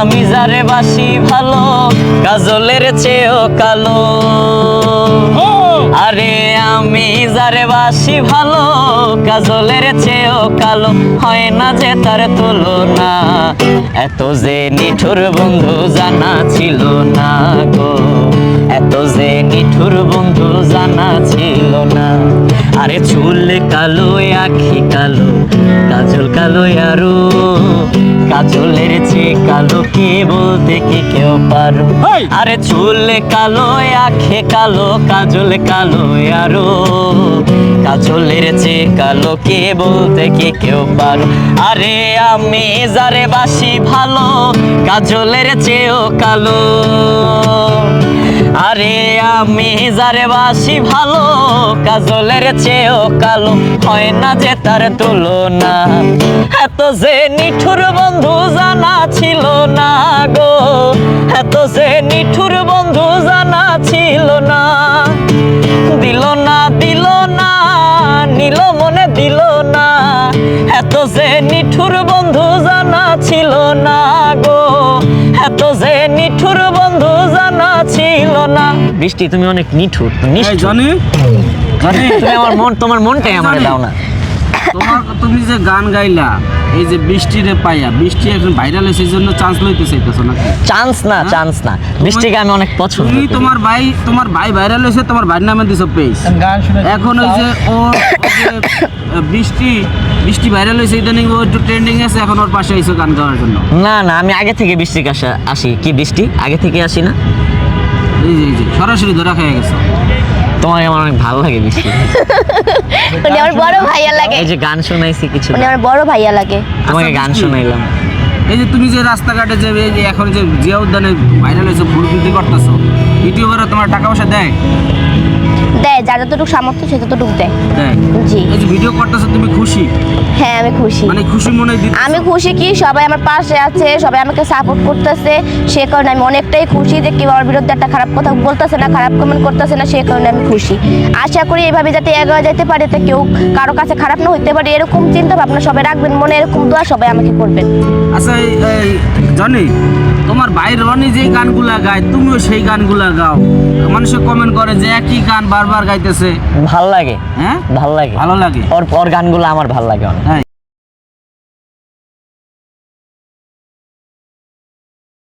আমি যারে বাসি ভালো কাজলের চেয়েও কালো। আরে আমি যারে বাসি ভালো কাজলের চেয়েও কালো। হয় না যে তার তুলনা এত যে নিঠুর বন্ধু জানা ছিল না গো। এত যে নিঠুর বন্ধু জানা ছিল না। আরে চুল কালো আখি কালো কাজল কালো আরও। কাজলের যে কালো কে বলতে কি কেউ পারো। আরে চুল কালো আখে কালো কাজল কালো আরও। কাজলের যে কালো কে বলতে কি কেউ পারো। আরে আমি যারে বাসি ভালো কাজলের চেয়েও কালো। আরে আমি যারে বাসি ভালো, কাজলের চেয়েও কালো, হয় না যে তার তুলনা। এত যে নিঠুর বন্ধু জানা ছিল না গো, এত যে নিঠুর বন্ধু জানা ছিল না। দিল না দিল না, নিল মনে দিল না, এত যে নিঠুর বন্ধু জানা ছিল না গো, এত যে নিঠুর বন্ধু ছিল না। বৃষ্টি তুমি অনেক নিঠুর জনি? জনি তুমি আমার মন তোমার মনটাই আমার দাও না। তোমার তুমি যে গান গাইলা এই যে বৃষ্টিরে পাইয়া বৃষ্টি এখন ভাইরাল হয়েছে এই জন্য চান্স লইতে চাইতেছো নাকি? চান্স না চান্স না। বৃষ্টিকে আমি অনেক পছন্দ তুমি তোমার ভাই তোমার ভাই ভাইরাল হয়েছে তোমার ভাইয়ের নামে দিছো পেজ এখন ওই যে ও বৃষ্টি বৃষ্টি ভাইরাল হয়েছে ইদানিং ও একটু ট্রেন্ডিং আছে এখন ওর পাশে আইসো গান গাওয়ার জন্য। না না আমি আগে থেকে বৃষ্টির কাছে আসি। কি বৃষ্টি? আগে থেকে আসি না? সরাসরি ধরা খেয়ে গেছো তোমাকে আমার অনেক ভালো লাগে বৃষ্টি উনি আমার বড় ভাইয়া লাগে এই যে গান শোনাইছি কিছু উনি আমার বড় ভাইয়া লাগে তোমাকে গান শোনাইলাম এই যে তুমি যে রাস্তাঘাটে যে এখন যে জিয়া উদ্যানে ভাইরাল হয়েছে ভুল বৃদ্ধি করতেছো ইউটিউবাররা তোমার টাকা পয়সা দেয় দেয় যার যতটুকু সামর্থ্য সে ততটুকু দেয় দেয় জি এই যে ভিডিও করতেছো তুমি খুশি? হ্যাঁ আমি খুশি। মানে খুশি মনে আমি খুশি কি? সবাই আমার পাশে আছে সবাই আমাকে সাপোর্ট করতেছে। সে কারণে আমি অনেকটাই খুশি যে কেউ আমার বিরুদ্ধে একটা খারাপ কথা বলতেছে না খারাপ কমেন্ট করতেছে না সে কারণে আমি খুশি। আশা করি এভাবে যাতে এগিয়ে যেতে পারে তো কেউ কারও কাছে খারাপ না হইতে পারে এরকম চিন্তা ভাবনা সবাই রাখবেন মনে এরকম দোয়া সবাই আমাকে করবেন। আচ্ছা জানি তোমার ভাই রনি যে গানগুলা গায় তুমিও সেই গানগুলা গাও। মানুষে কমেন্ট করে যে একই গান বারবার গাইতেছে। ভালো লাগে হ্যাঁ? ভালো লাগে। ভালো লাগে। ওর ওর গানগুলো আমার ভালো লাগে অনেক। হ্যাঁ